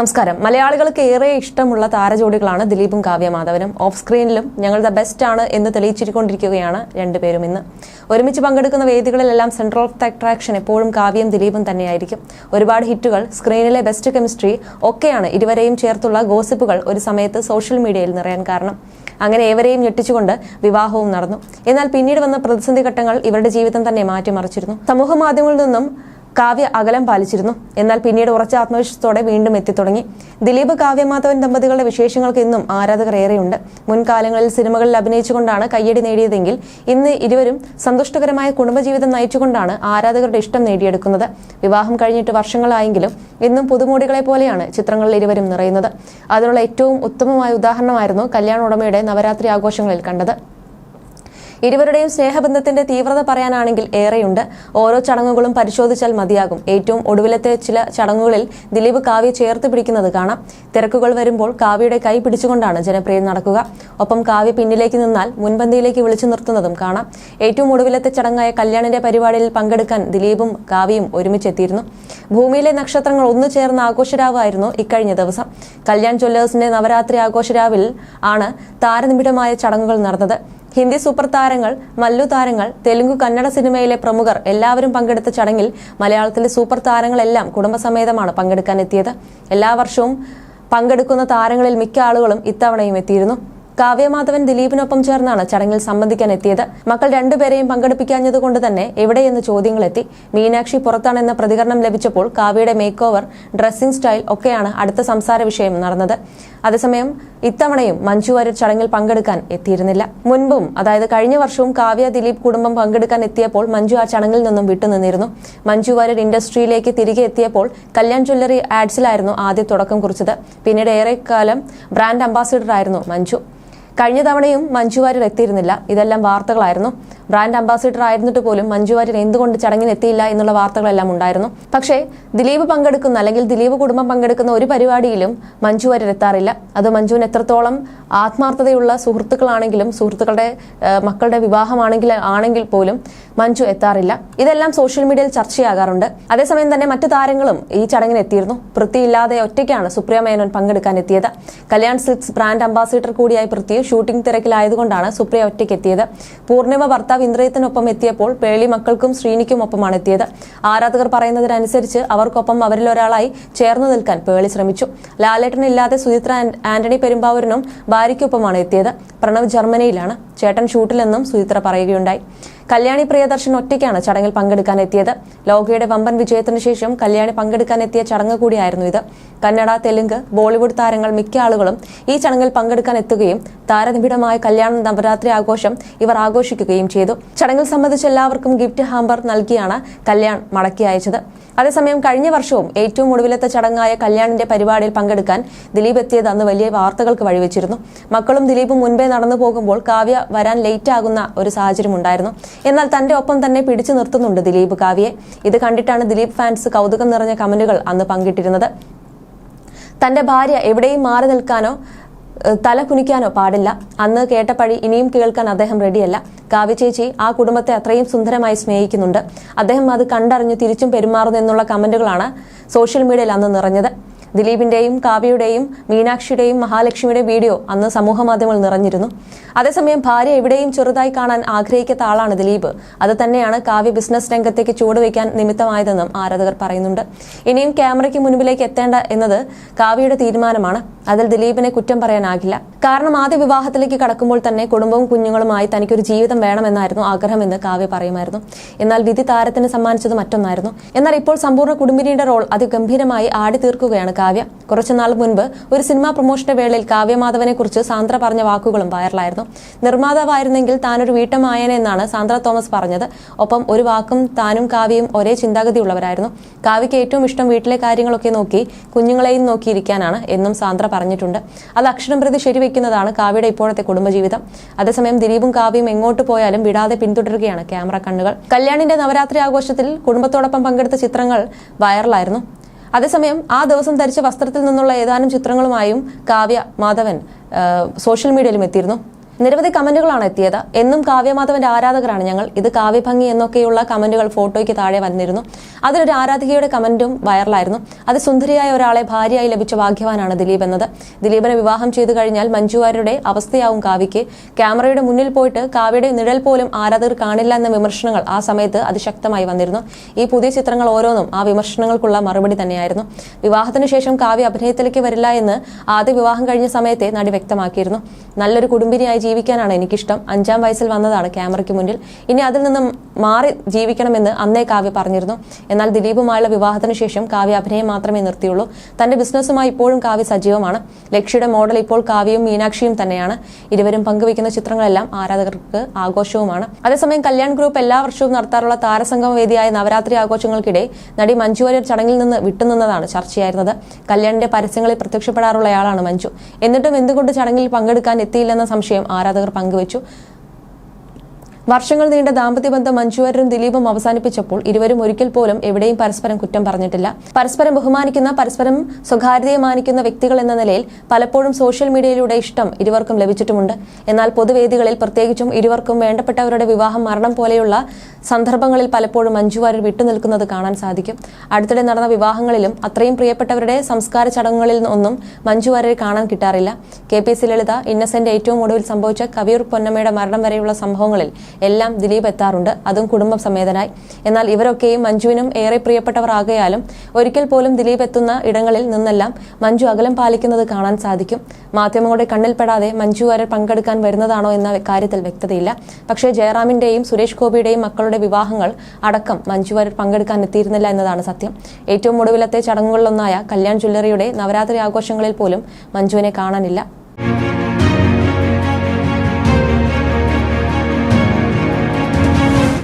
നമസ്കാരം. മലയാളികൾക്ക് ഏറെ ഇഷ്ടമുള്ള താരജോഡികളാണ് ദിലീപും കാവ്യ മാധവനും ഓഫ് സ്ക്രീനിലും ഞങ്ങൾ ദ ബെസ്റ്റ് ആണ് എന്ന് തെളിയിച്ചിരിക്കൊണ്ടിരിക്കുകയാണ് രണ്ടുപേരും ഇന്ന്. ഒരുമിച്ച് പങ്കെടുക്കുന്ന വേദികളിലെല്ലാം സെൻട്രൽ ഓഫ് അട്രാക്ഷൻ എപ്പോഴും കാവ്യം ദിലീപും തന്നെയായിരിക്കും. ഒരുപാട് ഹിറ്റുകൾ സ്ക്രീനിലെ ബെസ്റ്റ് കെമിസ്ട്രി ഒക്കെയാണ് ഇരുവരെയും ചേർത്തുള്ള ഗോസിപ്പുകൾ ഒരു സമയത്ത് സോഷ്യൽ മീഡിയയിൽ നിറയാൻ കാരണം. അങ്ങനെ ഏവരെയും ഞെട്ടിച്ചുകൊണ്ട് വിവാഹവും നടന്നു. എന്നാൽ പിന്നീട് വന്ന പ്രതിസന്ധി ഘട്ടങ്ങൾ ഇവരുടെ ജീവിതം തന്നെ മാറ്റിമറിച്ചിരുന്നു. സമൂഹ മാധ്യമങ്ങളിൽ നിന്നും കാവ്യ അകലം പാലിച്ചിരുന്നു. എന്നാൽ പിന്നീട് ഉറച്ച ആത്മവിശ്വാസത്തോടെ വീണ്ടും എത്തിത്തുടങ്ങി. ദിലീപ് കാവ്യമാധവൻ ദമ്പതികളുടെ വിശേഷങ്ങൾക്ക് ഇന്നും ആരാധകർ ഏറെയുണ്ട്. മുൻകാലങ്ങളിൽ സിനിമകളിൽ അഭിനയിച്ചുകൊണ്ടാണ് കയ്യടി നേടിയതെങ്കിൽ ഇന്ന് ഇരുവരും സന്തുഷ്ടകരമായ കുടുംബജീവിതം നയിച്ചുകൊണ്ടാണ് ആരാധകരുടെ ഇഷ്ടം നേടിയെടുക്കുന്നത്. വിവാഹം കഴിഞ്ഞിട്ട് വർഷങ്ങളായെങ്കിലും ഇന്നും പുതുമോടികളെ പോലെയാണ് ചിത്രങ്ങളിൽ ഇരുവരും നിറയുന്നത്. അതിനുള്ള ഏറ്റവും ഉത്തമമായ ഉദാഹരണമായിരുന്നു കല്യാണ ഉടമയുടെ നവരാത്രി ആഘോഷങ്ങളിൽ കണ്ടത്. ഇരുവരുടെയും സ്നേഹബന്ധത്തിന്റെ തീവ്രത പറയാനാണെങ്കിൽ ഏറെയുണ്ട്. ഓരോ ചടങ്ങുകളും പരിശോധിച്ചാൽ മതിയാകും. ഏറ്റവും ഒടുവിലത്തെ ചില ചടങ്ങുകളിൽ ദിലീപ് കാവ്യ ചേർത്ത് പിടിക്കുന്നത് കാണാം. തിരക്കുകൾ വരുമ്പോൾ കാവ്യയുടെ കൈ പിടിച്ചുകൊണ്ടാണ് ജനപ്രിയം നടക്കുക. ഒപ്പം കാവ്യ പിന്നിലേക്ക് നിന്നാൽ മുൻപന്തിയിലേക്ക് വിളിച്ചു നിർത്തുന്നതും കാണാം. ഏറ്റവും ഒടുവിലത്തെ ചടങ്ങായ കല്യാണിന്റെ പരിപാടിയിൽ പങ്കെടുക്കാൻ ദിലീപും കാവ്യയും ഒരുമിച്ചെത്തിയിരുന്നു. ഭൂമിയിലെ നക്ഷത്രങ്ങൾ ഒന്നു ചേർന്ന ആഘോഷരാവായിരുന്നു ഇക്കഴിഞ്ഞ ദിവസം. കല്യാൺ ജ്വല്ലേഴ്സിന്റെ നവരാത്രി ആഘോഷരാവിൽ ആണ് താരനിബിഡമായ ചടങ്ങുകൾ നടന്നത്. ഹിന്ദി സൂപ്പർ താരങ്ങൾ മല്ലു താരങ്ങൾ തെലുങ്ക് കന്നഡ സിനിമയിലെ പ്രമുഖർ എല്ലാവരും പങ്കെടുത്ത ചടങ്ങിൽ മലയാളത്തിലെ സൂപ്പർ താരങ്ങളെല്ലാം കുടുംബസമേതമാണ് പങ്കെടുക്കാൻ എത്തിയത് എല്ലാ വർഷവും പങ്കെടുക്കുന്ന താരങ്ങളിൽ മിക്ക ആളുകളും ഇത്തവണയും എത്തിയിരുന്നു. കാവ്യമാധവൻ ദിലീപിനൊപ്പം ചേർന്നാണ് ചടങ്ങിൽ സംബന്ധിക്കാൻ എത്തിയത് മക്കൾ രണ്ടുപേരെയും പങ്കെടുപ്പിക്കാഞ്ഞതുകൊണ്ട് തന്നെ എവിടെയെന്ന് ചോദ്യങ്ങളെത്തി. മീനാക്ഷി പുറത്താണെന്ന പ്രതികരണം ലഭിച്ചപ്പോൾ കാവ്യയുടെ മേക്ക് ഓവർ ഡ്രസ്സിംഗ് സ്റ്റൈൽ ഒക്കെയാണ് അടുത്ത സംസാര വിഷയം നടന്നത്. അതേസമയം ഇത്തവണയും മഞ്ജു വാര്യർ ചടങ്ങിൽ പങ്കെടുക്കാൻ എത്തിയിരുന്നില്ല. മുൻപും അതായത് കഴിഞ്ഞ വർഷവും കാവ്യ ദിലീപ് കുടുംബം പങ്കെടുക്കാൻ എത്തിയപ്പോൾ മഞ്ജു ആ ചടങ്ങിൽ നിന്നും വിട്ടുനിന്നിരുന്നു മഞ്ജു വാര്യർ ഇൻഡസ്ട്രിയിലേക്ക് തിരികെ എത്തിയപ്പോൾ കല്യാൺ ജ്വല്ലറി ആഡ്സിലായിരുന്നു ആദ്യ തുടക്കം കുറിച്ചത്. പിന്നീട് ഏറെക്കാലം ബ്രാൻഡ് അംബാസിഡർ ആയിരുന്നു മഞ്ജു. കഴിഞ്ഞ തവണയും മഞ്ജു വാര്യർ എത്തിയിരുന്നില്ല. ഇതെല്ലാം വാർത്തകളായിരുന്നു. ബ്രാൻഡ് അംബാസിഡർ ആയിരുന്നിട്ട് പോലും മഞ്ജു വാര്യർ എന്തുകൊണ്ട് ചടങ്ങിന് എത്തിയില്ല എന്നുള്ള വാർത്തകളെല്ലാം ഉണ്ടായിരുന്നു. പക്ഷേ ദിലീപ് പങ്കെടുക്കുന്ന അല്ലെങ്കിൽ ദിലീപ് കുടുംബം പങ്കെടുക്കുന്ന ഒരു പരിപാടിയിലും മഞ്ജു വാര്യർ എത്താറില്ല. അത് മഞ്ജുവിന് എത്രത്തോളം ആത്മാർത്ഥതയുള്ള സുഹൃത്തുക്കളാണെങ്കിലും സുഹൃത്തുക്കളുടെ മക്കളുടെ വിവാഹമാണെങ്കിൽ ആണെങ്കിൽ പോലും മഞ്ജു എത്താറില്ല. ഇതെല്ലാം സോഷ്യൽ മീഡിയയിൽ ചർച്ചയാകാറുണ്ട്. അതേസമയം തന്നെ മറ്റു താരങ്ങളും ഈ ചടങ്ങിന് എത്തിയിരുന്നു പൃഥ്വിയില്ലാതെ ഒറ്റയ്ക്കാണ് സുപ്രിയ മേനോൻ പങ്കെടുക്കാൻ എത്തിയത് കല്യാൺ സിക്സ് ബ്രാൻഡ് അംബാസിഡർ കൂടിയായി പൃഥ്വി ഷൂട്ടിംഗ് തിരക്കിലായതുകൊണ്ടാണ് സുപ്രിയ ഒറ്റയ്ക്ക് എത്തിയത് പൂർണിമ ഭർത്താവ് ഇന്ദ്രയത്തിനൊപ്പം എത്തിയപ്പോൾ പേളി മക്കൾക്കും ശ്രീനിക്കും ഒപ്പമാണ് എത്തിയത്. ആരാധകർ പറയുന്നതിനനുസരിച്ച് അവർക്കൊപ്പം അവരിൽ ഒരാളായി ചേർന്നു നിൽക്കാൻ പേളി ശ്രമിച്ചു. ലാലേട്ടനില്ലാതെ സുചിത്ര ആന്റണി പെരുമ്പാവൂരിനും ഭാര്യയ്ക്കൊപ്പമാണ് എത്തിയത്. പ്രണവ് ജർമ്മനിയിലാണ്. ചേട്ടൻ ഷൂട്ടിലെന്നും സുചിത്ര പറയുകയുണ്ടായി. കല്യാണി പ്രിയദർശൻ ഒറ്റയ്ക്കാണ് ചടങ്ങിൽ പങ്കെടുക്കാൻ എത്തിയത്. ലോകയുടെ വമ്പൻ വിജയത്തിന് ശേഷം കല്യാണി പങ്കെടുക്കാൻ എത്തിയ ചടങ്ങ് കൂടിയായിരുന്നു ഇത്. കന്നഡ തെലുങ്ക് ബോളിവുഡ് താരങ്ങൾ മിക്ക ആളുകളും ഈ ചടങ്ങിൽ പങ്കെടുക്കാൻ എത്തുകയും താരനിബിഡമായ കല്യാണ നവരാത്രി ആഘോഷം ഇവർ ആഘോഷിക്കുകയും ചെയ്തു. ചടങ്ങിൽ സംബന്ധിച്ച് എല്ലാവർക്കും ഗിഫ്റ്റ് ഹാമ്പർ നൽകിയാണ് കല്യാൺ മടക്കി അയച്ചത്. അതേസമയം കഴിഞ്ഞ വർഷവും ഏറ്റവും ഒടുവിലത്തെ ചടങ്ങായ കല്യാണിന്റെ പരിപാടിയിൽ പങ്കെടുക്കാൻ ദിലീപ് എത്തിയത് അന്ന് വലിയ വാർത്തകൾക്ക് വഴിവെച്ചിരുന്നു. മക്കളും ദിലീപും മുൻപേ നടന്നു പോകുമ്പോൾ കാവ്യ വരാൻ ലേറ്റ് ആകുന്ന ഒരു സാഹചര്യം ഉണ്ടായിരുന്നു. എന്നാൽ തന്റെ ഒപ്പം തന്നെ പിടിച്ചു നിർത്തുന്നുണ്ട് ദിലീപ് കാവ്യയെ. ഇത് കണ്ടിട്ടാണ് ദിലീപ് ഫാൻസ് കൗതുകം നിറഞ്ഞ കമന്റുകൾ അന്ന് പങ്കിട്ടിരുന്നത്. തന്റെ ഭാര്യ എവിടെയും മാറി നിൽക്കാനോ തല കുനിക്കാനോ പാടില്ല. അന്ന് കേട്ട പഴി ഇനിയും കേൾക്കാൻ അദ്ദേഹം റെഡിയല്ല കാവ്യ ചേച്ചി ആ കുടുംബത്തെ അത്രയും സുന്ദരമായി സ്നേഹിക്കുന്നുണ്ട്. അദ്ദേഹം അത് കണ്ടറിഞ്ഞു തിരിച്ചും പെരുമാറുന്നു എന്നുള്ള കമന്റുകളാണ് സോഷ്യൽ മീഡിയയിൽ അന്ന് നിറഞ്ഞത്. ദിലീപിന്റെയും കാവ്യയുടെയും മീനാക്ഷിയുടെയും മഹാലക്ഷ്മിയുടെയും വീഡിയോ അന്ന് സമൂഹ മാധ്യമങ്ങൾ നിറഞ്ഞിരുന്നു. അതേസമയം ഭാര്യ എവിടെയും ചെറുതായി കാണാൻ ആഗ്രഹിക്കാത്ത ആളാണ് ദിലീപ്. അത് തന്നെയാണ് കാവ്യ ബിസിനസ് രംഗത്തേക്ക് ചുവടുവയ്ക്കാൻ നിമിത്തമായതെന്നും ആരാധകർ പറയുന്നുണ്ട്. ഇനിയും ക്യാമറയ്ക്ക് മുൻപിലേക്ക് എത്തേണ്ട എന്നത് കാവ്യയുടെ തീരുമാനമാണ്. അതിൽ ദിലീപിനെ കുറ്റം പറയാനാകില്ല. കാരണം ആദ്യ വിവാഹത്തിലേക്ക് കടക്കുമ്പോൾ തന്നെ കുടുംബവും കുഞ്ഞുങ്ങളുമായി തനിക്കൊരു ജീവിതം വേണമെന്നായിരുന്നു ആഗ്രഹമെന്ന് കാവ്യ പറയുമായിരുന്നു. എന്നാൽ വിധി താരത്തിന് സമ്മാനിച്ചത് മറ്റൊന്നായിരുന്നു. എന്നാൽ ഇപ്പോൾ സമ്പൂർണ കുടുംബിനിയുടെ റോൾ അതിഗംഭീരമായി ആടി തീർക്കുകയാണ് കാവ്യ കുറച്ചുനാൾ മുൻപ് ഒരു സിനിമാ പ്രൊമോഷന്റെ വേളയിൽ കാവ്യമാധവനെ കുറിച്ച് സാന്ദ്ര പറഞ്ഞ വാക്കുകളും വൈറലായിരുന്നു. നിർമ്മാതാവായിരുന്നെങ്കിൽ താനൊരു വീട്ടമായനെന്നാണ് സാന്ദ്ര തോമസ് പറഞ്ഞത്. ഒപ്പം ഒരു വാക്കും താനും കാവ്യയും ഒരേ ചിന്താഗതിയുള്ളവരായിരുന്നു. കാവ്യയ്ക്ക് ഏറ്റവും ഇഷ്ടം വീട്ടിലെ കാര്യങ്ങളൊക്കെ നോക്കി കുഞ്ഞുങ്ങളെയും നോക്കിയിരിക്കാനാണ് എന്നും സാന്ദ്ര പറഞ്ഞിട്ടുണ്ട്. അത് അക്ഷരം പ്രതി ശരിവെക്കുന്നതാണ് കാവ്യയുടെ ഇപ്പോഴത്തെ കുടുംബജീവിതം. അതേസമയം ദിലീപും കാവ്യയും എങ്ങോട്ട് പോയാലും വിടാതെ പിന്തുടരുകയാണ് ക്യാമറ കണ്ണുകൾ. കല്യാണിന്റെ നവരാത്രി ആഘോഷത്തിൽ കുടുംബത്തോടൊപ്പം പങ്കെടുത്ത ചിത്രങ്ങൾ വൈറലായിരുന്നു. അതേസമയം ആ ദിവസം ധരിച്ച വസ്ത്രത്തിൽ നിന്നുള്ള ഏതാനും ചിത്രങ്ങളുമായും കാവ്യ മാധവൻ സോഷ്യൽ മീഡിയയിലും എത്തിയിരുന്നു. നിരവധി കമന്റുകളാണ് എത്തിയത്. എന്നും കാവ്യമാധവന്റെ ആരാധകരാണ് ഞങ്ങൾ. ഇത് കാവ്യഭംഗി എന്നൊക്കെയുള്ള കമന്റുകൾ ഫോട്ടോയ്ക്ക് താഴെ വന്നിരുന്നു. അതിലൊരു ആരാധികയുടെ കമന്റും വൈറലായിരുന്നു. അത് സുന്ദരിയായ ഒരാളെ ഭാര്യയായി ലഭിച്ച ഭാഗ്യവാനാണ് ദിലീപ് എന്നത്. ദിലീപിനെ വിവാഹം ചെയ്തു കഴിഞ്ഞാൽ മഞ്ജുവാരുടെ അവസ്ഥയാവും കാവ്യയ്ക്ക്. ക്യാമറയുടെ മുന്നിൽ പോയിട്ട് കാവ്യയുടെ നിഴൽ പോലും ആരാധകർ കാണില്ല എന്ന വിമർശനങ്ങൾ ആ സമയത്ത് അതിശക്തമായി വന്നിരുന്നു. ഈ പുതിയ ചിത്രങ്ങൾ ഓരോന്നും ആ വിമർശനങ്ങൾക്കുള്ള മറുപടി തന്നെയായിരുന്നു. വിവാഹത്തിന് ശേഷം കാവ്യ അഭിനയത്തിലേക്ക് വരില്ല എന്ന് ആദ്യ വിവാഹം കഴിഞ്ഞ സമയത്തെ നടി വ്യക്തമാക്കിയിരുന്നു. നല്ലൊരു കുടുംബിനിയായി ജീവിക്കാനാണ് എനിക്കിഷ്ടം. അഞ്ചാം വയസ്സിൽ വന്നതാണ് ക്യാമറയ്ക്ക് മുന്നിൽ. ഇനി അതിൽ നിന്നും മാറി ജീവിക്കണമെന്ന് അന്നേ കാവ്യ പറഞ്ഞിരുന്നു. എന്നാൽ ദിലീപുമായുള്ള വിവാഹത്തിന് ശേഷം കാവ്യ അഭിനയം മാത്രമേ നിർത്തിയുള്ളൂ. തന്റെ ബിസിനസ്സുമായി ഇപ്പോഴും കാവ്യ സജീവമാണ്. ലക്ഷ്യയുടെ മോഡൽ ഇപ്പോൾ കാവ്യയും മീനാക്ഷിയും തന്നെയാണ്. ഇരുവരും പങ്കുവയ്ക്കുന്ന ചിത്രങ്ങളെല്ലാം ആരാധകർക്ക് ആഘോഷവുമാണ്. അതേസമയം കല്യാൺ ഗ്രൂപ്പ് എല്ലാ വർഷവും നടത്താറുള്ള താരസംഗമ വേദിയായ നവരാത്രി ആഘോഷങ്ങൾക്കിടെ നടി മഞ്ജു വാര്യർ ചടങ്ങിൽ നിന്ന് വിട്ടുനിന്നതാണ് ചർച്ചയായിരുന്നത്. കല്യാണിന്റെ പരസ്യങ്ങളിൽ പ്രത്യക്ഷപ്പെടാറുള്ളയാളാണ് മഞ്ജു. എന്നിട്ടും എന്തുകൊണ്ട് ചടങ്ങിൽ പങ്കെടുക്കാൻ എത്തിയില്ലെന്ന സംശയം ആരാധകർ പങ്കുവച്ചു. വർഷങ്ങൾ നീണ്ട ദാമ്പത്യ ബന്ധം മഞ്ജുവാര്യരും ദിലീപും അവസാനിപ്പിച്ചപ്പോൾ ഇരുവരും ഒരിക്കൽ പോലും എവിടെയും പരസ്പരം കുറ്റം പറഞ്ഞിട്ടില്ല. പരസ്പരം ബഹുമാനിക്കുന്ന പരസ്പരം സ്വകാര്യതയെ മാനിക്കുന്ന വ്യക്തികൾ എന്ന നിലയിൽ പലപ്പോഴും സോഷ്യൽ മീഡിയയിലൂടെ ഇഷ്ടം ഇരുവർക്കും ലഭിച്ചിട്ടുമുണ്ട്. എന്നാൽ പൊതുവേദികളിൽ പ്രത്യേകിച്ചും ഇരുവർക്കും വേണ്ടപ്പെട്ടവരുടെ വിവാഹം മരണം പോലെയുള്ള സന്ദർഭങ്ങളിൽ പലപ്പോഴും മഞ്ജുവാരിൽ വിട്ടുനിൽക്കുന്നത് കാണാൻ സാധിക്കും. അടുത്തിടെ നടന്ന വിവാഹങ്ങളിലും അത്രയും പ്രിയപ്പെട്ടവരുടെ സംസ്കാര ചടങ്ങുകളിൽ ഒന്നും മഞ്ജു കാണാൻ കിട്ടാറില്ല. K P C Lalitha Innocent ഏറ്റവും ഒടുവിൽ സംഭവിച്ച കവിയൂർ പൊന്നമ്മയുടെ മരണം വരെയുള്ള സംഭവങ്ങളിൽ എല്ലാം ദിലീപ് എത്താറുണ്ട്. അതും കുടുംബം സമേതനായി. എന്നാൽ ഇവരൊക്കെയും മഞ്ജുവിനും ഏറെ പ്രിയപ്പെട്ടവർ ആകയാലും ഒരിക്കൽ പോലും ദിലീപ് എത്തുന്ന ഇടങ്ങളിൽ നിന്നെല്ലാം മഞ്ജു അകലം പാലിക്കുന്നത് കാണാൻ സാധിക്കും. മാധ്യമങ്ങളുടെ കണ്ണിൽപ്പെടാതെ മഞ്ജു വരെ പങ്കെടുക്കാൻ വരുന്നതാണോ എന്ന കാര്യത്തിൽ വ്യക്തതയില്ല. പക്ഷേ ജയറാമിന്റെയും സുരേഷ് ഗോപിയുടെയും മക്കളുടെ വിവാഹങ്ങൾ അടക്കം മഞ്ജു വരെ പങ്കെടുക്കാൻ എത്തിയിരുന്നില്ല എന്നതാണ് സത്യം. ഏറ്റവും ഒടുവിലത്തെ ചടങ്ങുകളിലൊന്നായ കല്യാൺ ജ്വല്ലറിയുടെ നവരാത്രി ആഘോഷങ്ങളിൽ പോലും മഞ്ജുവിനെ കാണാനില്ല.